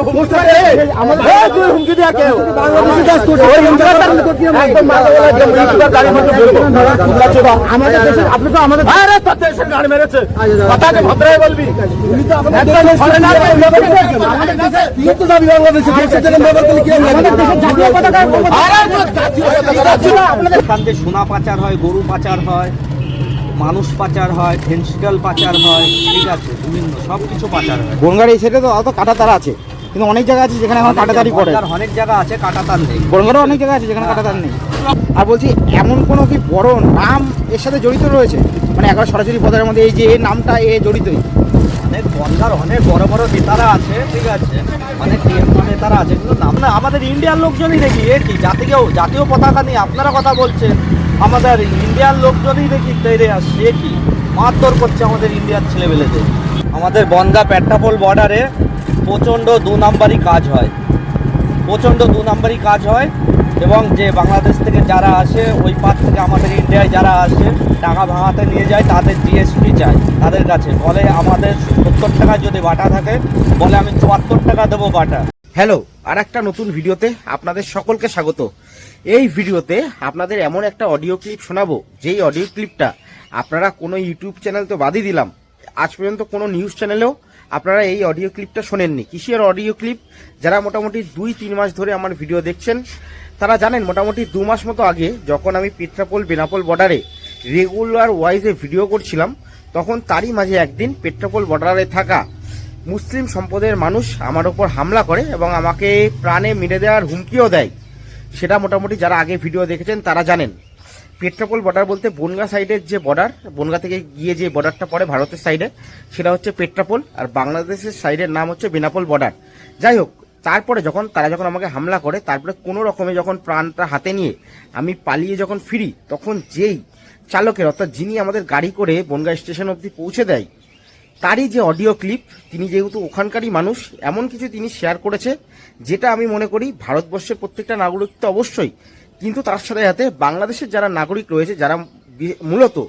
হুমকি দেওয়া কেউ? আমাদের দেশে আপনি তো আমাদের দেশের গাড়ি মেরেছে। কথাকে ভদ্রায় বলবি। সোনা পাচার হয় গরু পাচার হয় মানুষ পাচার হয় ভেন্সিকাল পাচার হয় ঠিক আছে বিভিন্ন সব কিছু পাচার হয়। গঙ্গার এই সেটা তো অত কাটা তারা আছে। কিন্তু অনেক জায়গা আছে যেখানে এখন কাটাতারি করে। অনেক জায়গা আছে কাটাতার নেই। বনগাঁও অনেক জায়গা আছে যেখানে কাটাতার নেই। আর বলছি এমন কোনো কি বড় নাম এর সাথে জড়িত রয়েছে? মানে একবার সরাসরি পদের মধ্যে এই যে এই নামটা এ জড়িতই। অনেক বনগাঁর অনেক বড় বড় নেতারা আছে ঠিক আছে? অনেক নেতারা আছে কিন্তু নাম না আমাদের ইন্ডিয়ার লোকজনই দেখি এ কি? জাতীয় জাতীয় পতাকা নিয়ে আপনারা কথা বলছেন। আমাদের ইন্ডিয়ার লোকজনই দেখি সে কি? মারধর করছে আমাদের ইন্ডিয়ার ছেলেবেলেদের। আমাদের বনগা পেট্রাপোল বর্ডারে প্রচণ্ড দু নাম্বারই কাজ হয়। প্রচণ্ড দু নাম্বারই কাজ হয় এবং যে বাংলাদেশ থেকে যারা আসে, ওই পার থেকে আমাদের ইন্ডিয়ায় যারা আসে, টাকা ভাঙাতে নিয়ে যায়, তাদের জিএসটি চাই, তাদের কাছে। বলে আমাদের সত্তর টাকা যদি বাটা থাকে, বলে আমি চুয়াত্তর টাকা দেবো বাটা। হ্যালো আর একটা নতুন ভিডিওতে আপনাদের সকলকে স্বাগত। এই ভিডিওতে আপনাদের এমন একটা অডিও ক্লিপ শোনাবো, যেই অডিও ক্লিপটা আপনারা কোনো ইউটিউব চ্যানেল তো বাদই দিলাম। আজ পর্যন্ত কোনো নিউজ চ্যানেলেও আপনারা এই অডিও ক্লিপটা শোনেননি। কিসের অডিও ক্লিপ যারা মোটামুটি দুই, তিন মাস ধরে আমার ভিডিও দেখছেন, তারা জানেন মোটামুটি দু মাস মতো আগে যখন আমি পেট্রাপোল, বেনাপোল বর্ডারে রেগুলার ওয়াইজে ভিডিও করছিলাম, তখন তারই মাঝে একদিন পেট্রাপোল বর্ডারে থাকা মুসলিম সম্পদের মানুষ আমার ওপর হামলা করে এবং আমাকে প্রাণে মেরে দেওয়ার হুমকিও দেয়। সেটা মোটামুটি যারা আগে ভিডিও দেখেছেন তারা জানেন। পেট্রাপোল বর্ডার বলতে বনগা সাইডের যে বর্ডার বনগা থেকে গিয়ে যে বর্ডারটা পড়ে ভারতের সাইডে সেটা হচ্ছে পেট্রাপোল আর বাংলাদেশের সাইডের নাম হচ্ছে বেনাপোল বর্ডার যাই হোক, তারপরে যখন, তারা যখন আমাকে হামলা করে, তারপরে কোনো রকমে যখন প্রাণটা হাতে নিয়ে আমি পালিয়ে যখন ফিরি, তখন যেই চালকের, অর্থাৎ যিনি আমাদের গাড়ি করে বনগা স্টেশন অবধি পৌঁছে দেয়, তারই যে অডিও ক্লিপ তিনি যেহেতু ওখানকারই মানুষ, এমন কিছু তিনি শেয়ার করেছে, যেটা আমি মনে করি ভারতবর্ষের প্রত্যেকটা নাগরিক তো অবশ্যই কিন্তু তার সাথে সাথে বাংলাদেশের যারা নাগরিক রয়েছে, যারা মূলত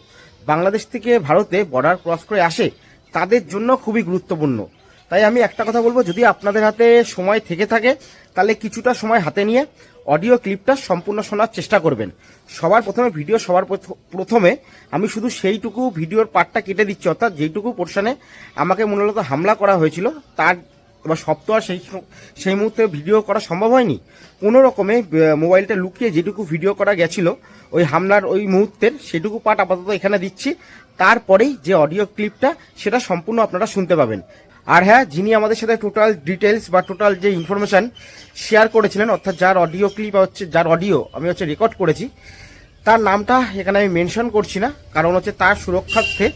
বাংলাদেশ থেকে ভারতে বর্ডার ক্রস করে আসে, তাদের জন্য খুবই গুরুত্বপূর্ণ। তাই আমি একটা কথা বলব, যদি আপনাদের হাতে সময় থেকে থাকে, তাহলে কিছুটা সময় হাতে নিয়ে অডিও ক্লিপটা সম্পূর্ণ শোনার চেষ্টা করবেন। সবার প্রথমে ভিডিও সবার প্রথ- প্রথমে আমি শুধু সেইটুকু ভিডিওর পার্টটা কেটে দিচ্ছি, অর্থাৎ যেইটুকু পোর্শনে আমাকে মূলত হামলা করা হয়েছিল, তার এবার সব তো আর সেই সেই মুহূর্তে ভিডিও করা সম্ভব হয়নি। কোনো রকমে মোবাইলটা লুকিয়ে যেটুকু ভিডিও করা গেছিল, ওই হামলার ওই মুহূর্তের সেটুকু পার্ট আপাতত এখানে দিচ্ছি। তারপরেই যে অডিও ক্লিপটা সেটা সম্পূর্ণ আপনারা শুনতে পাবেন। আর হ্যাঁ যিনি আমাদের সাথে টোটাল ডিটেলস বা টোটাল যে ইনফরমেশন শেয়ার করেছিলেন, অর্থাৎ যার অডিও ক্লিপ হচ্ছে যার অডিও আমি হচ্ছে রেকর্ড করেছি, তার নামটা এখানে আমি মেনশন করছি না, কারণ হচ্ছে তার সুরক্ষার্থে,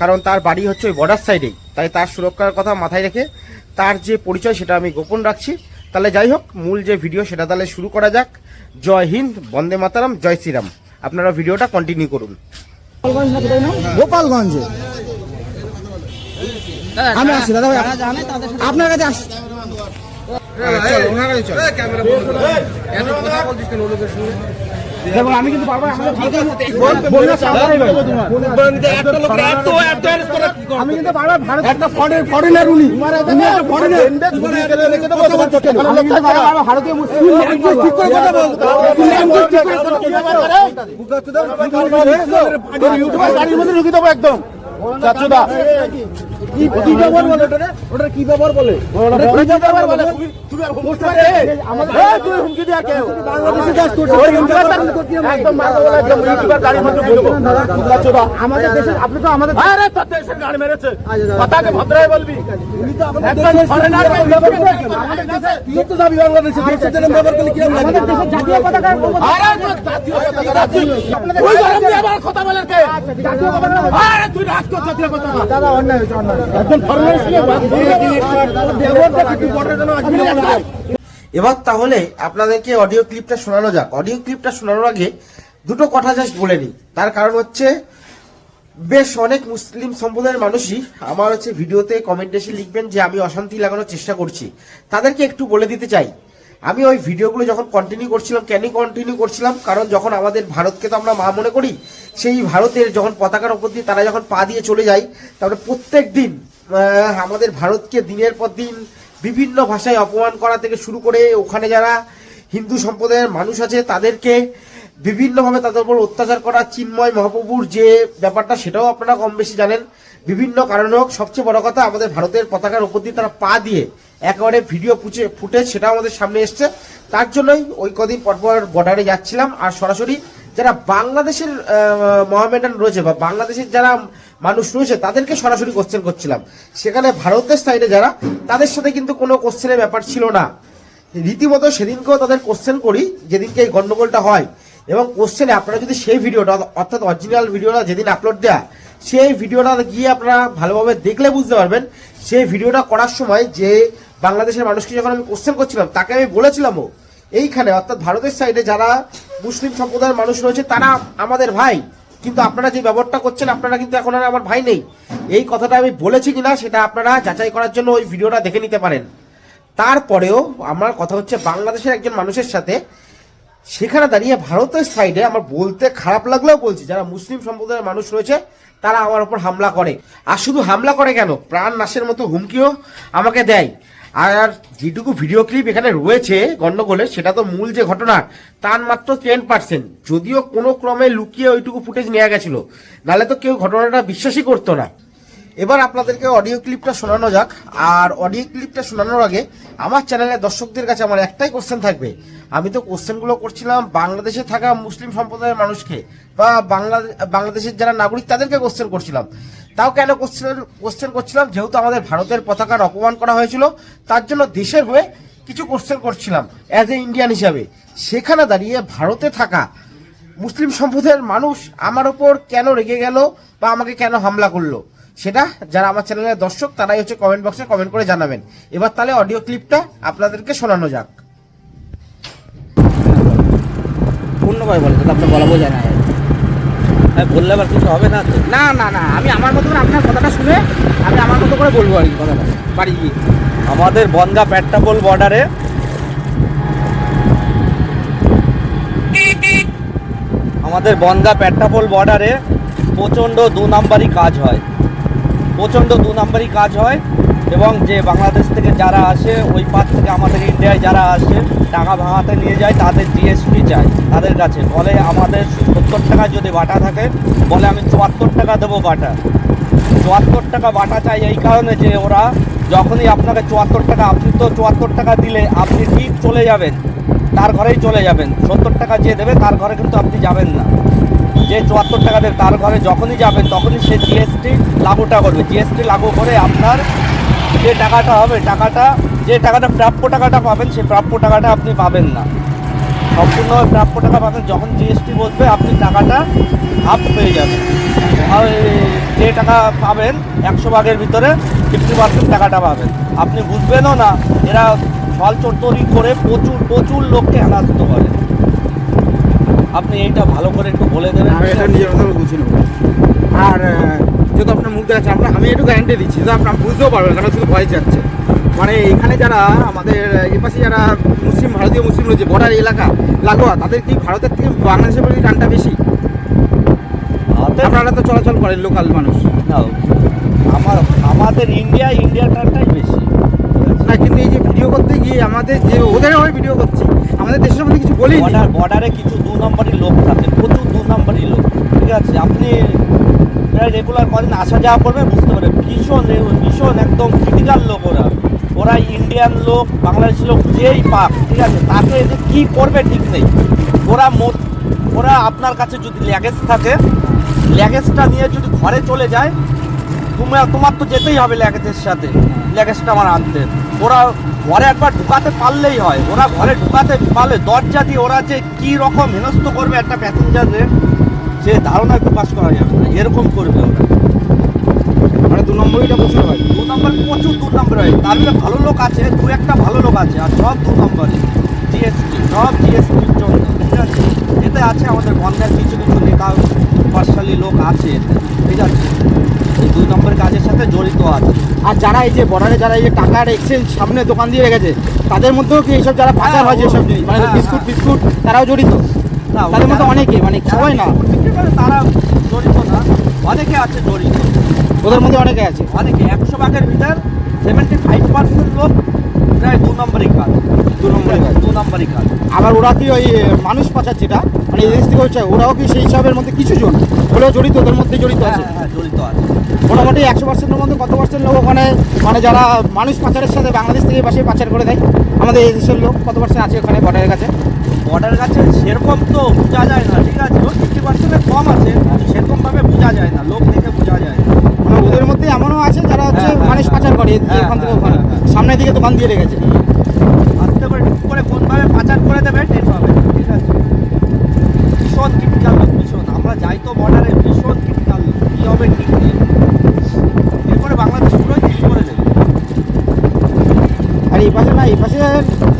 কারণ তার বাড়ি হচ্ছে ওই বর্ডার সাইডেই তাই তার সুরক্ষার কথা মাথায় রেখে তার যে পরিচয় সেটা আমি গোপন রাখছি। তাহলে যাই হোক মূল যে ভিডিও সেটা তাহলে শুরু করা যাক। জয় হিন্দ বন্দে মাতারাম জয় শ্রীরাম। আপনারা ভিডিওটা কন্টিনিউ করুন। গোপালগঞ্জে। আমি আসছি দাদা ভাই আপনার কাছে আসছি। রইব। আমি কিন্তু বারবার ভারত একটা ফরেন ফরেনার উনি। উনি একটা ফরেনার আমি কিন্তু বারবার ভারতীয় মুসলিম ঠিক করে কথা ল্যাঙ্গুয়েজ ঠিক করে কথা ইউটিউবার গাড়ির মধ্যে ঢুকে দেবো একদম। চাচুদা। কি কি ব্যবহার বলে ওটা ওটা কি ব্যবহার বলে? ওটা কি ব্যবহার বলে? আমাদের তুই হুমকি দেয়া কেউ। বাংলাদেশে যাস তোর একদম মাথা বলা একদম ইউটিউবার গাড়ির মধ্যে বলব আমাদের দেশে আপনি তো আমাদের আরে তোর দেশের গাড়ি মেরেছে। কথাকে ভদ্রায় বলবি। একদম ফরেনার কে ব্যবহার করে আমাদের দেশে তুই তো যাবি বাংলাদেশে দেশের জন্য ব্যবহার করলে কি আমাদের দেশের জাতীয় পতাকা আরে তোর জাতীয় পতাকা ওই গরম দিয়ে আবার কথা বলার কে? জাতীয় পতাকা আরে তুই রাখ তোর জাতীয় পতাকা। দাদা অন্যায় হয়েছে অন্যায়। এবার তাহলে আপনাদেরকে অডিও ক্লিপটা শোনানো যাক। অডিও ক্লিপটা শোনানোর আগে দুটো কথা জাস্ট বলে নিই। তার কারণ হচ্ছে, বেশ অনেক মুসলিম সম্প্রদায়ের মানুষই আমার হচ্ছে ভিডিওতে কমেন্ট এসে লিখবেন যে, আমি অশান্তি লাগানোর চেষ্টা করছি। তাদেরকে একটু বলে দিতে চাই। আমি ওই ভিডিওগুলো যখন কন্টিনিউ করছিলাম, কেন কন্টিনিউ করছিলাম? কারণ যখন আমাদের ভারতকে তো আমরা মা মনে করি, সেই ভারতের যখন পতাকার ওপর দিয়ে তারা যখন পা দিয়ে চলে যায়, তারপরে প্রত্যেক দিন আমাদের ভারতকে দিনের পর দিন বিভিন্ন ভাষায় অপমান করা থেকে শুরু করে ওখানে যারা হিন্দু সম্প্রদায়ের মানুষ আছে, তাদেরকে বিভিন্নভাবে তাদের উপর অত্যাচার করা, চিন্ময় মহাপ্রভুর যে ব্যাপারটা সেটাও আপনারা কম বেশি জানেন। বিভিন্ন কারণে হোক, সবচেয়ে বড় কথা আমাদের ভারতের পতাকার উপর দিয়ে তারা পা দিয়ে একেবারে ভিডিও পুচে ফুটেজ সেটাও আমাদের সামনে এসছে। তার জন্যই ওই কদিন পরপর বর্ডারে যাচ্ছিলাম। আর সরাসরি যারা বাংলাদেশের মহামেডান রয়েছে বা বাংলাদেশের যারা মানুষ রয়েছে, তাদেরকে সরাসরি কোশ্চেন করছিলাম। সেখানে ভারতের সাইডে যারা, তাদের সাথে কিন্তু কোনো কোশ্চেনের ব্যাপার ছিল না। রীতিমতো সেদিনকেও তাদের কোশ্চেন করি, যেদিনকে এই গণ্ডগোলটা হয়। এবং কোশ্চেনে আপনারা যদি সেই ভিডিওটা, অর্থাৎ অরিজিনাল ভিডিওটা যেদিন আপলোড দেয়া, সেই ভিডিওটা গিয়ে আপনারা ভালোভাবে দেখলে বুঝতে পারবেন। সেই ভিডিওটা করার সময় যে বাংলাদেশের মানুষকে যখন আমি কোশ্চেন করছিলাম, তাকে আমি বলেছিলামও, এইখানে, অর্থাৎ ভারতের সাইডে যারা মুসলিম সম্প্রদায়ের মানুষ রয়েছে, তারা আমাদের ভাই। কিন্তু আপনারা যে ব্যবহারটা করছেন, আপনারা কিন্তু এখন আর আমার ভাই নেই। এই কথাটা আমি বলেছি কিনা, সেটা আপনারা যাচাই করার জন্য ওই ভিডিওটা দেখে নিতে পারেন। তারপরেও আমার কথা হচ্ছে, বাংলাদেশের একজন মানুষের সাথে সেখানে দাঁড়িয়ে ভারতের সাইডে আমার বলতে খারাপ লাগলেও বলছি, যারা মুসলিম সম্প্রদায়ের মানুষ রয়েছে, তারা আমার উপর হামলা করে। আর শুধু হামলা করে কেন? প্রাণ নাশের মতো হুমকিও আমাকে দেয়। আর যেটুকু ভিডিও ক্লিপ এখানে রয়েছে গন্ডগোলের, সেটা তো মূল যে ঘটনা, তার মাত্র টেন পার্সেন্ট যদিও কোনো ক্রমে লুকিয়ে ওইটুকু ফুটেজ নেওয়া গেছিল। নাহলে তো কেউ ঘটনাটা বিশ্বাসই করতো না। এবার আপনাদেরকে অডিও ক্লিপটা শোনানো যাক। আর অডিও ক্লিপটা শোনানোর আগে আমার চ্যানেলের দর্শকদের কাছে আমার একটাই কোশ্চেন থাকবে। আমি তো কোশ্চেনগুলো করছিলাম বাংলাদেশে থাকা মুসলিম সম্প্রদায়ের মানুষকে বা বাংলা বাংলাদেশের যারা নাগরিক তাদেরকে কোশ্চেন করছিলাম। তাও কেন কোশ্চেন কোশ্চেন করছিলাম? যেহেতু আমাদের ভারতের পতাকার অপমান করা হয়েছিল, তার জন্য দেশের হয়ে কিছু কোশ্চেন করছিলাম অ্যাজ এ ইন্ডিয়ান হিসাবে। সেখানে দাঁড়িয়ে ভারতে থাকা মুসলিম সম্প্রদায়ের মানুষ আমার ওপর কেন রেগে গেল বা আমাকে কেন হামলা করল? সেটা যারা আমার চ্যানেলের দর্শক তারাই হচ্ছে কমেন্ট বক্সে কমেন্ট করে জানাবেন। এবার তাহলে অডিও ক্লিপটা আপনাদেরকে শোনানো যাক। পূর্ণভাবে বলে তো আপনার বলা বোঝায় না। হ্যাঁ বললে আবার কিছু হবে না? না না না আমি আমার মতো করে আপনার কথাটা শুনে আমি আমার মতো করে বলব আর কি কথাটা বাড়ি গিয়ে। আমাদের বনগা প্যাট্টাপোল বর্ডারে আমাদের বনগা প্যাট্টাপোল বর্ডারে প্রচণ্ড দু নাম্বারই কাজ হয়। প্রচণ্ড দু নাম্বারই কাজ হয় এবং যে বাংলাদেশ থেকে যারা আসে, ওই পার থেকে আমাদের ইন্ডিয়ায় যারা আসে, টাকা ভাঙাতে নিয়ে যায়, তাদের জিএসটি চাই, তাদের কাছে। বলে আমাদের সত্তর টাকা যদি বাটা থাকে, বলে আমি চুয়াত্তর টাকা দেবো বাটা। চুয়াত্তর টাকা বাটা চাই এই কারণে যে ওরা যখনই আপনাকে চুয়াত্তর টাকা, আপনি তো চুয়াত্তর টাকা দিলে আপনি ঠিক চলে যাবেন, তার ঘরেই চলে যাবেন। সত্তর টাকা যে দেবে, তার ঘরে কিন্তু আপনি যাবেন না। যে চুয়াত্তর টাকা দেবে তার ঘরে যখনই যাবেন, তখনই সে জিএসটি লাগুটা করবে। জিএসটি লাগু করে আপনার যে টাকাটা হবে, টাকাটা, যে টাকাটা প্রাপ্য টাকাটা পাবেন সেই প্রাপ্য টাকাটা আপনি পাবেন না। সম্পূর্ণ প্রাপ্য টাকা পাবেন। যখন জিএসটি বসবে, আপনি টাকাটা হাফ পেয়ে যাবেন। আর যে টাকা পাবেন, একশো ভাগের ভিতরে ফিফটি পার্সেন্ট টাকাটা পাবেন। আপনি বুঝবেনও না, এরা ফল চটরি করে প্রচুর প্রচুর লোককে হেনাস্ত করে। আপনি এইটা ভালো করে একটু বলে দেবেন। আমি এটা নিজের মতো বুঝে নেব আর যেহেতু আপনার মুখ দেখাচ্ছে আপনার আমি একটু গ্যারান্টি দিচ্ছি যে আপনার বুঝতেও পারবেন কারণ শুধু ভয় যাচ্ছে। মানে এখানে যারা আমাদের এ পাশে যারা মুসলিম ভারতীয় মুসলিম রয়েছে বর্ডার এলাকা লাগোয়া তাদের কি ভারতের থেকে বাংলাদেশের প্রতি টানটা বেশি? আপনারা তো চলাচল করেন লোকাল মানুষ। আমার আমাদের ইন্ডিয়া ইন্ডিয়াটাই বেশি। না কিন্তু এই যে ভিডিও করতে গিয়ে আমাদের যে ওদের আমি ভিডিও করছি। আমাদের দেশের মধ্যে কিছু বলি বর্ডার বর্ডারে কিছু দু নম্বরই লোক থাকে, প্রচুর দু নম্বরই লোক, ঠিক আছে? আপনি রেগুলার কদিন আসা যাওয়া করবেন, বুঝতে পারবেন। ভীষণ ভীষণ একদম ক্রিটিক্যাল লোক ওরা। ওরা ইন্ডিয়ান লোক বাংলাদেশি লোক যেই পাক, ঠিক আছে? তাকে যে কী করবে ঠিক নেই। ওরা মোট, ওরা আপনার কাছে যদি ল্যাগেজ থাকে ল্যাগেজটা নিয়ে যদি ঘরে চলে যায়, তোমার তোমার তো যেতেই হবে ল্যাগেজের সাথে। ল্যাগেজটা আমার আনতে। ওরা ঘরে একবার ঢুকাতে পারলেই হয়। ওরা ঘরে ঢুকাতে পারলে দরজা দিয়ে ওরা যে কী রকম হেনস্থ করবে একটা প্যাসেঞ্জারের সে ধারণা প্রকাশ করা যাবে না। এরকম করবে ওরা। মানে দু নম্বরইটা প্রচুর হয় দু নম্বর প্রচুর দু নম্বর হয় তার ভালো লোক আছে দু একটা ভালো লোক আছে আর সব দু নম্বরে জিএসটি সব জিএসটির জন্য ঠিক আছে? এতে আছে আমাদের বন্ধার কিছু কিছু নেতা পার্সালি লোক আছে। ঠিক আছে? এই দুই নম্বরের কাজের সাথে জড়িত আছে। আর যারা এই যে বর্ডারে যারা এই যে টাকার এক্সচেঞ্জ সামনে দোকান দিয়ে রেখেছে তাদের মধ্যেও কি এইসব যারা পাচার হয় যেসব জিনিস? মানে হ্যাঁ, বিস্কুট হ্যাঁ। বিস্কুট? তারাও জড়িত? তাদের মধ্যে অনেকে মানে সবাই না। তারা জড়িত না। অনেকে আছে জড়িত। ওদের মধ্যে অনেকে আছে। অনেকে একশো ভাগের ভিতর সেভেন্টি ফাইভ পার্সেন্ট লোক প্রায় দু নম্বরই কাজ। দু নম্বরই কাজ। দু নম্বরই কাজ। আবার ওরা কি ওই মানুষ পাচার যেটা মানে এদেশ থেকে হচ্ছে ওরাও কি সেই হিসাবের মধ্যে কিছু জন? হলেও জড়িত ওদের মধ্যে জড়িত হ্যাঁ আছে? হ্যাঁ জড়িত আছে। মোটামুটি একশো পার্সেন্টের মধ্যে কত পার্সেন্ট লোক ওখানে মানে যারা মানুষ পাচারের সাথে বাংলাদেশ থেকে পাশে পাচার করে দেয় আমাদের এই দেশের লোক কত পার্সেন্ট আছে ওখানে বর্ডারের কাছে? বর্ডার কাছে সেরকম তো বোঝা যায় না ঠিক আছে ফিফটি পার্সেন্টের কম আছে সেরকমভাবে বোঝা যায় না লোক দেখে বোঝা যায় না। মানে ওদের মধ্যে এমনও আছে যারা হচ্ছে হ্যাঁ, হ্যাঁ, মানুষ পাচার করে হ্যাঁ, ওখান থেকে হ্যাঁ, ওখানে। হ্যাঁ, হ্যাঁ। সামনের দিকে দোকান দিয়ে রেখেছে। আসতে ঠিক করে কোনভাবে পাচার করে দেবে টের পাবে ঠিক আছে। ভীষণ ক্রিটিক্যাল ভীষণ। আমরা যাই তো বর্ডারে ভীষণ ক্রিটিক্যাল কী হবে ঠিক নেই। বাংলাদেশ পুরোই ঠিক করে দেবে আর এই পাশে না এই পাশে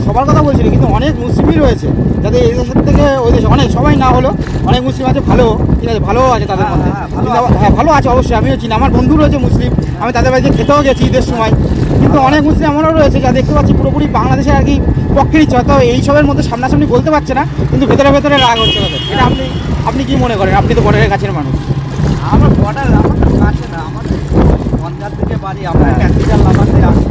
সবার কথা বলছিলি কিন্তু অনেক মুসলিমই রয়েছে। যাতে এই দেশের থেকে ওই দেশে অনেক সবাই না হলো অনেক মুসলিম আছে ভালো ঠিক আছে ভালো আছে তাদের হ্যাঁ, মধ্যে। হ্যাঁ, ভালো আছে। আবার- হ্যাঁ ভালো আছে অবশ্যই আমিও চিনি আমার বন্ধু রয়েছে মুসলিম আমি তাদের বাড়িতে খেতেও গেছি ঈদের সময়। কিন্তু অনেক মুসলিম এমনও রয়েছে যা দেখতে পাচ্ছি পুরোপুরি বাংলাদেশে আর কি পক্ষেরই হয়তো এইসবের মধ্যে সামনাসামনি বলতে পারছে না কিন্তু ভেতরে ভেতরে রাগ হচ্ছে তাদের। এটা আপনি আপনি কি মনে করেন? আপনি তো বর্ডারের কাছের মানুষ। আমার বর্ডার আমার তো কাছে না আমাদের বাড়ি আমরা। প্যাসেঞ্জার লাভাতে আসি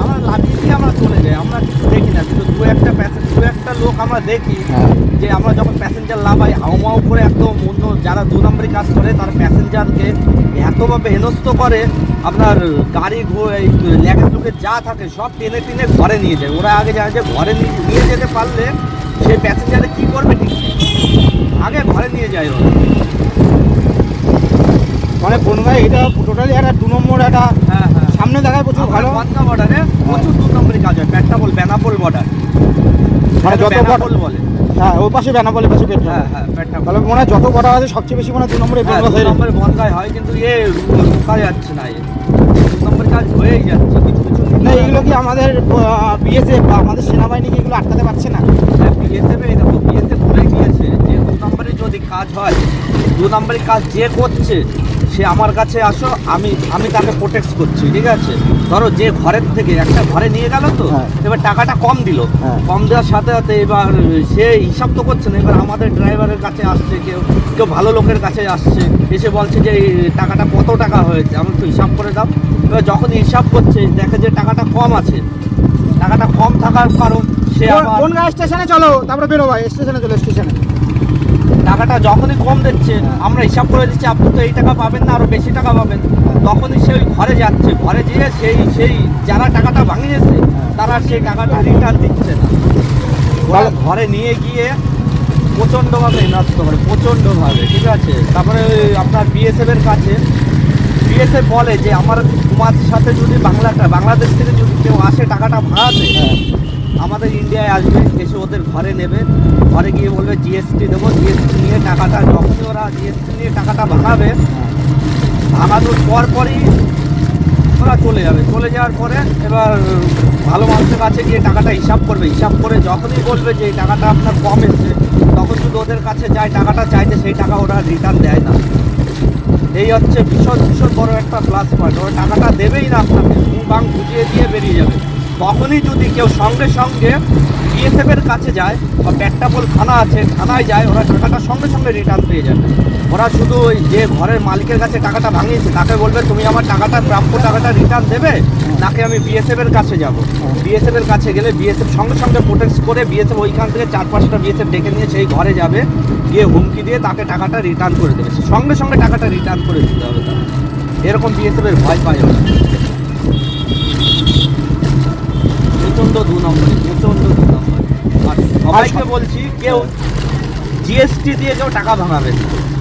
আমরা লাভিয়ে দিয়ে আমরা চলে যাই আমরা কিছু দেখি না কিন্তু দু একটা প্যাসেঞ্জার দু একটা লোক আমরা দেখি হ্যাঁ। যে আমরা যখন প্যাসেঞ্জার লাভাই হাউমাউ করে একদম অন্য যারা দু নম্বরই কাজ করে তার প্যাসেঞ্জারকে এতভাবে হেনস্থ করে আপনার গাড়ি লেখা লুকে যা থাকে সব টেনে টেনে ঘরে নিয়ে যায় ওরা আগে জানে যে ঘরে নিয়ে নিয়ে যেতে পারলে সেই প্যাসেঞ্জারে কী করবে ঠিক আগে ঘরে নিয়ে যায় ওরা মানে বনগাঁ এটা টোটালি একটা দু নম্বর একটা হ্যাঁ হ্যাঁ। সামনে দেখায় প্রচুর ভালো। বনগা বর্ডারে প্রচুর দু নম্বরই কাজ হয় পেট্রাপোল বেনাপোল বর্ডার মানে যত বড়- বলে। হ্যাঁ ওই পাশে বেনাপোল পাশে পেট্রোল হ্যাঁ হ্যাঁ পেট্রাপোল তাহলে মনে হয় যত বড় আছে সবচেয়ে বেশি মনে হয় দু নম্বরে হ্যাঁ, বনগাঁ দু নম্বরে বনগায় হয় কিন্তু এ রুকা যাচ্ছে না এ। দু নম্বর কাজ হয়েই যাচ্ছে কিছু কিছু না এগুলো কি আমাদের বিএসএফ বা আমাদের সেনাবাহিনী কি এগুলো আটকাতে পারছে না? বিএসএফ এই দেখো বিএসএফ বলে গিয়েছে যে দু নম্বরে যদি কাজ হয় দু নম্বরে কাজ যে করছে সে আমার কাছে আসো আমি আমি তাকে প্রোটেক্ট করছি ঠিক আছে? ধরো যে ঘরের থেকে একটা ঘরে নিয়ে গেল তো হ্যাঁ। এবার টাকাটা কম দিল। হ্যাঁ। কম দেওয়ার সাথে সাথে এবার সে হিসাব তো করছে না এবার আমাদের ড্রাইভারের কাছে আসছে কেউ কেউ ভালো লোকের কাছে আসছে এসে বলছে যে এই টাকাটা কত টাকা হয়েছে আমি তো হিসাব করে দাও। এবার যখন হিসাব করছে দেখে যে টাকাটা কম আছে। টাকাটা কম থাকার কারণ সে বনগাঁ স্টেশনে চলো তারপরে বেরো ভাই স্টেশনে চলো স্টেশনে টাকাটা যখনই কম দিচ্ছে আমরা হিসাব করে দিচ্ছি আপনি তো এই টাকা পাবেন না আরও বেশি টাকা পাবেন। তখনই সে ওই ঘরে যাচ্ছে ঘরে যেয়ে সেই সেই যারা টাকাটা ভাঙিয়েছে তারা সেই টাকাটা রিটার্ন দিচ্ছে না। ওরা ঘরে নিয়ে গিয়ে প্রচণ্ডভাবে নষ্ট করে প্রচণ্ডভাবে ঠিক আছে? তারপরে ওই আপনার বিএসএফ এর কাছে বিএসএফ বলে যে আমার তোমার সাথে যদি বাংলাটা বাংলাদেশ থেকে যদি কেউ আসে টাকাটা ভাড়াতে আমাদের ইন্ডিয়ায় আসবে, এসে ওদের ঘরে নেবে। ঘরে গিয়ে বলবে জিএসটি দেবো জিএসটি নিয়ে টাকাটা যখনই ওরা জিএসটি নিয়ে টাকাটা ভাঙাবে, ভাঙানোর পর পরই ওরা চলে যাবে। চলে যাওয়ার পরে এবার ভালো মানুষের কাছে গিয়ে টাকাটা হিসাব করবে। হিসাব করে যখনই বলবে যে এই টাকাটা আপনার কম এসছে, তখন শুধু ওদের কাছে যায়, টাকাটা চাইছে সেই টাকা ওরা রিটার্ন দেয় না। এই হচ্ছে ভীষণ ভীষণ বড় একটা প্লাস পয়েন্ট ওরা টাকাটা দেবেই না আপনাকে বাং বুঝিয়ে দিয়ে বেরিয়ে যাবে। তখনই যদি কেউ সঙ্গে সঙ্গে বিএসএফ এর কাছে যায় বা পেট্টাপোল থানা আছে, থানায় যায়, ওরা টাকাটা সঙ্গে সঙ্গে রিটার্ন পেয়ে যাবে। ওরা শুধু ওই যে ঘরের মালিকের কাছে টাকাটা ভাঙিয়েছে, তাকে বলবে, তুমি আমার টাকাটা, প্রাপ্য টাকাটা রিটার্ন দেবে? নাকি আমি বিএসএফ এর কাছে যাব? বিএসএফ এর কাছে গেলে বিএসএফ সঙ্গে সঙ্গে প্রোটেক্ট করে বিএসএফ ওইখান থেকে চার পাঁচটা বিএসএফ ডেকে নিয়ে সেই ঘরে যাবে, গিয়ে হুমকি দিয়ে তাকে টাকাটা রিটার্ন করে দেবে। সঙ্গে সঙ্গে টাকাটা রিটার্ন করে দিতে হবে তার এরকম বিএসএফ এর ভয় পায় ওরা। প্রচণ্ড দু নম্বরে প্রচণ্ড দু নম্বরে। আর সবাইকে বলছি কেউ জিএসটি দিয়ে কেউ টাকা ভাঙাবে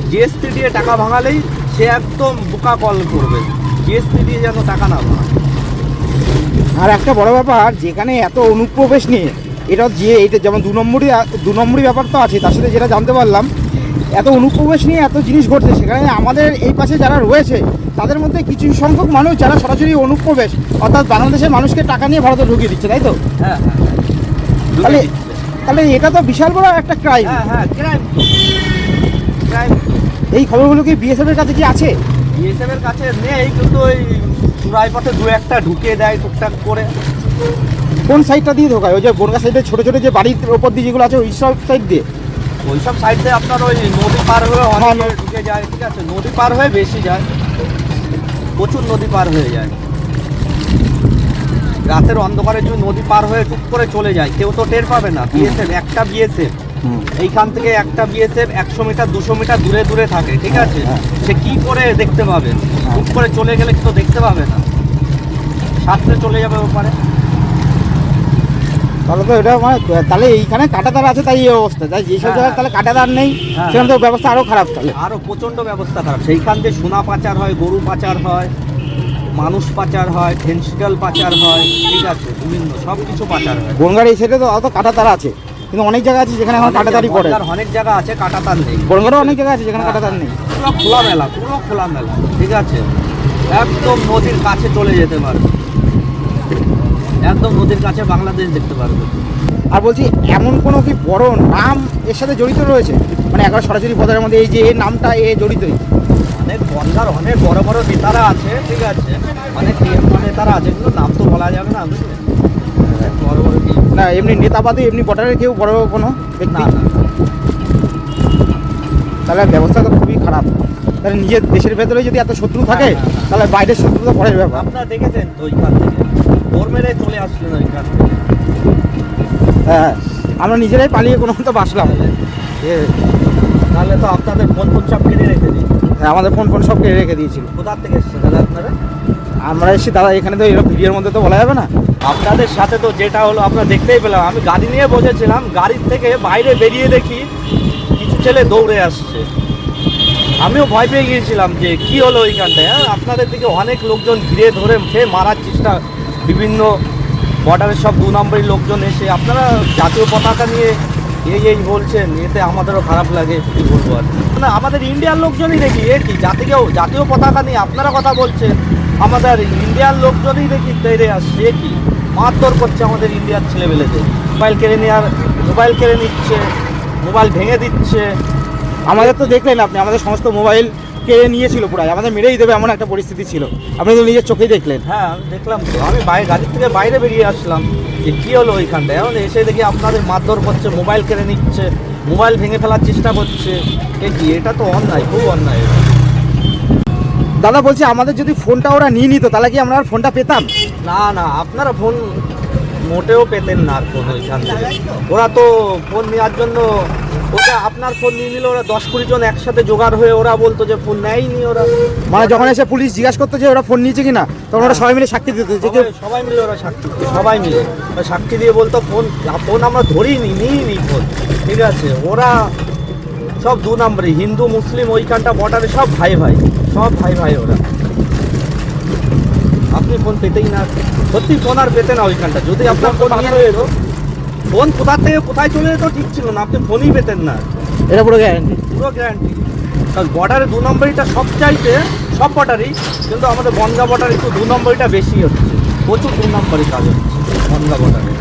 জিএসটি দিয়ে টাকা ভাঙালেই সে একদম বোকা কল করবে। জিএসটি দিয়ে যেন টাকা না ভাঙায়। আর একটা বড় ব্যাপার যেখানে এত অনুপ্রবেশ নিয়ে এটা যে এটা যেমন দু নম্বরই দু নম্বরই ব্যাপার তো আছে তার সাথে যেটা জানতে পারলাম এত অনুপ্রবেশ নিয়ে এত জিনিস ঘটছে সেখানে আমাদের এই পাশে যারা রয়েছে তাদের মধ্যে কিছু সংখ্যক মানুষ যারা সরাসরি অনুপ্রবেশ অর্থাৎ বাংলাদেশের মানুষকে টাকা নিয়ে ভারতে ঢুকিয়ে দিচ্ছে তাই তো? হ্যাঁ হ্যাঁ তাহলে তাহলে এটা তো বিশাল বড় একটা ক্রাইম হ্যাঁ হ্যাঁ ক্রাইম ক্রাইম এই খবরগুলো কি বিএসএফ এর কাছে কি আছে? বিএসএফ এর কাছে নেই কিন্তু ওই চূড়াই পথে দু একটা ঢুকিয়ে দেয় টুকটাক করে। কোন সাইডটা দিয়ে ঢোকায়? ওই যে বনগা সাইডে ছোট ছোট যে বাড়ির ওপর দিয়ে যেগুলো আছে ওই সব সাইড দিয়ে? ওইসব সাইড দিয়ে আপনার ওই নদী পার হয়ে হ্যাঁ, অনেক ঢুকে যায় ঠিক আছে? নদী পার হয়ে বেশি যায়। প্রচুর নদী পার হয়ে যায়। রাতের অন্ধকারে যদি নদী পার হয়ে টুক করে চলে যায় কেউ তো টের পাবে না। বিএসএফ একটা বিএসএফ এইখান থেকে একটা বিএসএফ একশো মিটার দুশো মিটার দূরে দূরে থাকে ঠিক আছে? হ্যাঁ। সে কি করে দেখতে পাবে? টুক করে চলে গেলে তো দেখতে পাবে না। সাতটা চলে যাবে ওপারে। তাহলে তো এটা মানে তাহলে এইখানে কাটাতার আছে তাই এই অবস্থা। তাই যেসব হ্যাঁ, জায়গায় হ্যাঁ। তাহলে কাটাতার নেই হ্যাঁ, সেখানে তো ব্যবস্থা আরও খারাপ তাহলে। আরও প্রচণ্ড ব্যবস্থা খারাপ। সেইখান দিয়ে সোনা পাচার হয় গরু পাচার হয় মানুষ পাচার হয় ফেন্সিটাল পাচার হয় ঠিক আছে বিভিন্ন সব কিছু পাচার হয়। বনগাড়ি এই সাইডে তো অত কাটাতার আছে। কিন্তু অনেক জায়গা আছে যেখানে এখন কাটাতারি পড়ে। অনেক জায়গা আছে কাটাতার নেই। বনগাঁও অনেক জায়গা আছে যেখানে কাটাতার নেই। পুরো খোলা মেলা পুরো খোলা মেলা ঠিক আছে। একদম নদীর কাছে চলে যেতে পারবে একদম নদীর কাছে বাংলাদেশ দেখতে পারবে। আর বলছি এমন কোনো কি বড় নাম এর সাথে জড়িত রয়েছে? মানে একবার সরাসরি পদের মধ্যে এই যে এই নামটা এ জড়িতই অনেক বনগার অনেক বড় বড় নেতারা আছে ঠিক আছে? অনেক নেতারা আছে কিন্তু নাম তো বলা যাবে না বড় বড় না এমনি নেতা বাদে এমনি বর্ডারের কেউ বড় কোনো না না তাহলে ব্যবস্থা তো খুবই খারাপ। তাহলে নিজের দেশের ভেতরে যদি এত শত্রু থাকে। তাহলে বাইরের শত্রু তো পরের ব্যাপার। আপনারা দেখেছেন তো ওইখান থেকে? চলে আসলেন ওইখান হ্যাঁ আমরা নিজেরাই পালিয়ে কোনো মতো বাসলাম তাহলে তো আপনাদের ফোন ফোন সব কেটে রেখে দিই হ্যাঁ, আমাদের ফোন ফোন সব কেড়ে রেখে দিয়েছিল কোথার থেকে এসছে দাদা আপনারা? আমরা এসেছি দাদা এখানে তো এরকম ভিডিওর মধ্যে তো বলা যাবে না। আপনাদের সাথে তো যেটা হলো আপনারা দেখতেই পেলাম। আমি গাড়ি নিয়ে বসেছিলাম গাড়ির থেকে বাইরে বেরিয়ে দেখি কিছু ছেলে দৌড়ে আসছে। আমিও ভয় পেয়ে গিয়েছিলাম যে কি হলো ওইখানটায় হ্যাঁ আপনাদের দিকে অনেক লোকজন ঘিরে ধরে সে মারার চেষ্টা বিভিন্ন বর্ডারের সব দু নম্বরের লোকজন এসে, আপনারা জাতীয় পতাকা নিয়ে এই এই বলছেন, এতে আমাদেরও খারাপ লাগে, কি বলব আর না, আমাদের ইন্ডিয়ার লোকজনই দেখি, এ কি জাতীয় জাতীয় পতাকা নিয়ে আপনারা কথা বলছেন, আমাদের ইন্ডিয়ার লোকজনই দেখি তেড়ে আসছে কি, মারধর করছে আমাদের ইন্ডিয়ার ছেলেবেলেদের। মোবাইল কেড়ে নেওয়ার, মোবাইল কেড়ে নিচ্ছে, মোবাইল ভেঙে দিচ্ছে। আমাদের তো দেখলেন আপনি, আমাদের সমস্ত মোবাইল কেড়ে নিয়েছিল পুরাই? আমাদের মেরেই দেবে এমন একটা পরিস্থিতি ছিল। আপনি তো নিজের চোখেই দেখলেন। হ্যাঁ আমি দেখলাম তো। আমি বাইরে গাড়ির থেকে বাইরে বেরিয়ে আসলাম। যে কী হলো ওইখানটায়? এখন এসে দেখি আপনাদের মারধর করছে মোবাইল কেড়ে নিচ্ছে মোবাইল ভেঙে ফেলার চেষ্টা করছে। এ কি? এটা তো অন্যায় খুব অন্যায় দাদা বলছি আমাদের যদি ফোনটা ওরা নিয়ে নিত তাহলে কি আমরা আর ফোনটা পেতাম? না না আপনারা ফোন মোটেও পেতেন না আর ফোন ওইখান থেকে। ওরা তো ফোন নেওয়ার জন্য ওটা আপনার ফোন নিয়ে নিলে ওরা দশ কুড়ি জন একসাথে জোগাড় হয়ে ওরা বলতো যে ফোন নেয়নি ওরা। মানে যখন এসে পুলিশ জিজ্ঞাসা করতো যে ওরা ফোন নিয়েছে কিনা তখন ওরা সবাই মিলে সাক্ষী দিত যে কেউ সবাই- মিলে ওরা সাক্ষী দিত, সবাই মিলে। ওরা সাক্ষী দিয়ে বলতো ফোন ফোন আমরা ধরিনি নিইনি ফোন ঠিক আছে ওরা সব দু নম্বরে হিন্দু মুসলিম ওইখানটা বর্ডারে সব ভাই ভাই সব ভাই ভাই ওরা। আপনি ফোন পেতেই না সত্যি ফোন আর পেতে না ওইখানটা যদি আপনার ফোন নিয়ে ফোন কোথা থেকে কোথায় চলে যেত ঠিক ছিল না আপনি ফোনই পেতেন না। এটা পুরো গ্যারান্টি পুরো গ্যারান্টি কারণ বর্ডারে দু নম্বরিটা সব চাইতে সব বর্ডারই কিন্তু আমাদের বনগা বর্ডার একটু দু নম্বরিটা বেশি হচ্ছে। প্রচুর দু নম্বরই কাজ হচ্ছে বনগা বর্ডারে